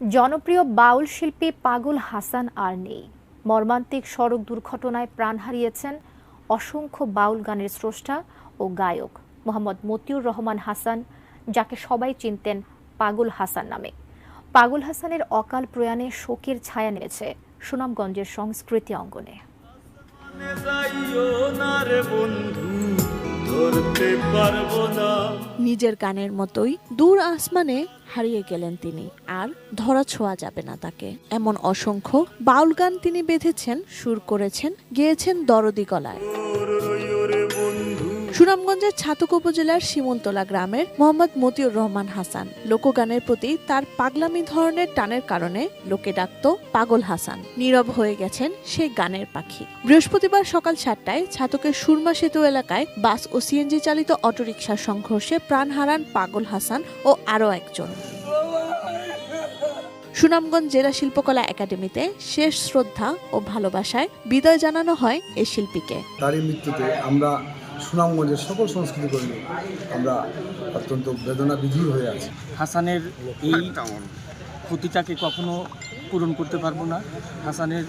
জনপ্রিয় বাউল শিল্পী পাগল হাসান আর নেই। মর্মান্তিক সড়ক দুর্ঘটনায় প্রাণ হারিয়েছেন অসংখ্য বাউল গানের স্রষ্টা ও গায়ক মোহাম্মদ মতিউর রহমান হাসান, যাকে সবাই চিনতেন পাগল হাসান নামে। পাগল হাসানের অকাল প্রয়াণে শোকের ছায়া নেমেছে সুনামগঞ্জের সংস্কৃতি অঙ্গনে। বন্ধু ধরতে পারব না। নিজের কানের মতোই দূর আসমানে হারিয়ে গেলেন তিনি, আর ধরা ছোঁয়া যাবে না তাকে। এমন অসংখ্য বাউল গান তিনি বেঁধেছেন, সুর করেছেন, গেয়েছেন দরদি গলায়। সুনামগঞ্জের ছাতক উপজেলার শিমুলতলা গ্রামের মোহাম্মদ মতিউর রহমান হাসান লোকগানের প্রতি তার পাগলামি ধরনের টানের কারণে লোকে ডাকত পাগল হাসান। নীরব হয়ে গেছেন সেই গানের পাখি। বৃহস্পতিবার সকাল সাতটায় ছাতকের সুরমা সেতু এলাকায় বাস ও সিএনজি চালিত অটোরিকশার সংঘর্ষে প্রাণ হারান পাগল হাসান ও আরও একজন। সুনামগঞ্জ জেলা শিল্পকলা একাডেমিতে শেষ শ্রদ্ধা ও ভালোবাসায় বিদায় জানানো হয় এই শিল্পীকে। তারই মৃত্যুতে আমরা সুনামগঞ্জের সকল সংস্কৃতি কর্মী আমরা অত্যন্ত বেদনা বিধি হয়ে আছি। হাসানের এই ক্ষতিটাকে কখনো পূরণ করতে পারব না। হাসানের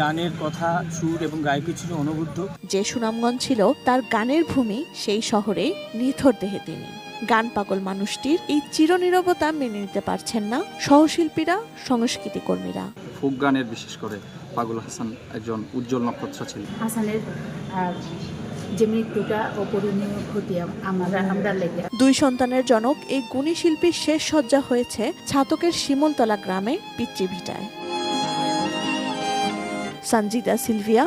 গানের কথা সুর এবং গায়কী ছিল অনবদ্য। যে সুনামগঞ্জ ছিল তার গানের ভূমি সেই শহরে নিথর দেহে তিনি। গান পাগল মানুষটির এই চিরনীরবতা মেনে নিতে পারছেন না সহশিল্পীরা সংস্কৃতি কর্মীরা। ফোক গানের বিশেষ করে পাগল হাসান একজন উজ্জ্বল নক্ষত্র ছিলেন হাসানের আর দুই সন্তানের জনক এই গুণী শিল্পীর শেষ সজ্জা হয়েছে ছাতকের শিমলতলা গ্রামে পিতৃভিটায়। Sanjita Sylvia,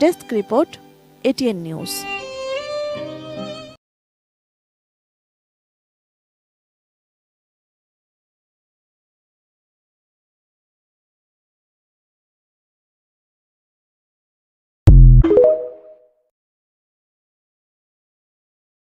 desk report, ATN news.